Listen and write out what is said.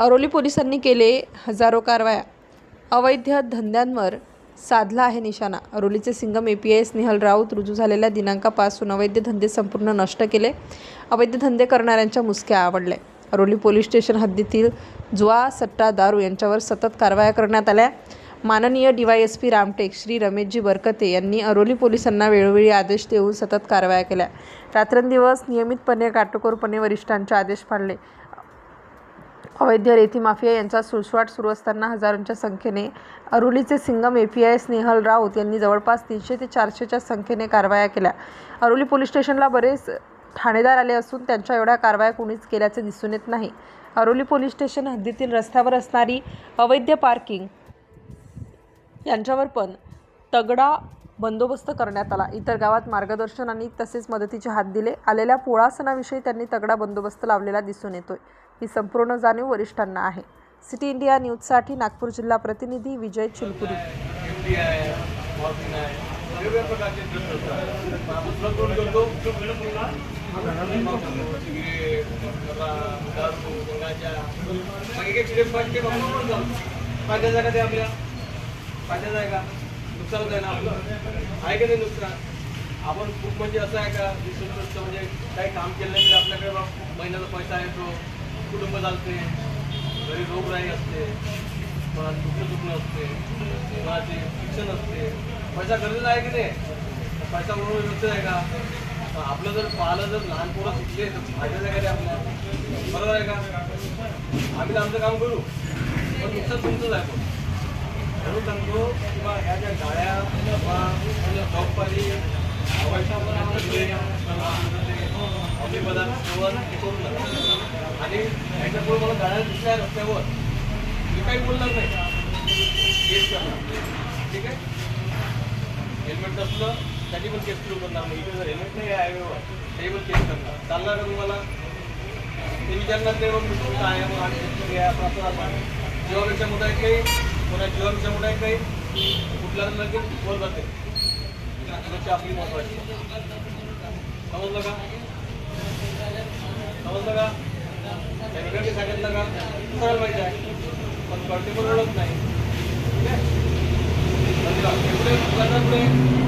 अरोली पोलिसांनी केले हजारो कारवाया. अवैध धंद्यांवर साधला आहे निशाणा. अरोलीचे Singham A P S Nihal Raut रुजू झालेल्या दिनांकापासून अवैध धंदे संपूर्ण नष्ट केले. अवैध धंदे करणाऱ्यांच्या मुसक्या आवडल्या. अरोली पोलीस स्टेशन हद्दीतील जुआ सट्टा दारू यांच्यावर सतत कारवाया करण्यात आल्या. माननीय D Y S P Ramtek Shri Rameshji Barkate यांनी अरोली पोलिसांना वेळोवेळी आदेश देऊन सतत कारवाया केल्या. रात्रंदिवस नियमितपणे काटेकोरपणे वरिष्ठांचे आदेश पाळले अवैध रेती माफिया यांचा सुळसुवाट सुरू असताना हजारोंच्या संख्येने अरुलीचे Singham A P I Snehal Raut यांनी जवळपास तीनशे ते चारशेच्या संख्येने कारवाया केल्या. अरोली पोलीस स्टेशनला बरेच ठाणेदार आले असून त्यांच्या एवढ्या कारवाया कोणीच केल्याचे दिसून येत नाही. अरोली पोलीस स्टेशन हद्दीतील रस्त्यावर असणारी अवैध पार्किंग यांच्यावर पण तगडा बंदोबस्त करण्यात आला. इतर गावात मार्गदर्शन आणि तसेच मदतीचे हात दिले. आलेल्या पोळा सणाविषयी त्यांनी तगडा बंदोबस्त लावलेला दिसून येतोय. ही संपूर्ण जाणीव वरिष्ठांना आहे. सिटी इंडिया न्यूजसाठी नागपूर जिल्हा प्रतिनिधी विजय चिलकुरी एमडी आहे आपण ते आपल्या फायद्याचं आहे ना आपलं आहे का नुकसान आपण खूप म्हणजे असं आहे का म्हणजे काही काम केलं नाही आपल्याकडे महिना कुटुंब चालते घरी रोगराई असते कोणाचं दुखणं दुखणं असते कोणाचे शिक्षण असते. पैसा गरजेचं आहे की नाही? पैसा म्हणून व्यवस्थित आहे का? आपलं जर पाहिलं जर लहान पोरं शिकले तर फायद्याचं आहे का आपल्या बरोबर आहे का? आम्ही आमचं काम करू पण नुकसान तुमचंच आहे पण म्हणून सांगतो किंवा ह्या ज्या गाड्या किंवा शॉपवाली पैसा पदार्थ सेवन हे करू आणि ह्याच्यामुळे मला गाड्या दिसल्या रस्त्यावर. मी काही बोलणार नाही. केस करणार. ठीक आहे? हेल्मेट नसलं त्याची पण केस सुरू करणार. मग इथे जर हेल्मेट नाही आहे हायवेवर तरी पण केस करणार. चालणार का तुम्हाला? ते विचारणार नाही मग मी काय मग आम्ही असं आपण जीवापेक्षा मोठा आहे काही? कोणा जीवापेक्षा मोठा आहे काही? कुठल्या लगेच बोल जाते. आपली महत्वाची. समजलं का? समजलं का? त्याच्याकडे सांगितलं का? सरळ माहिती आहे. पण कळते ओळख नाही. ठीक आहे? धन्यवाद. पुढे पुढे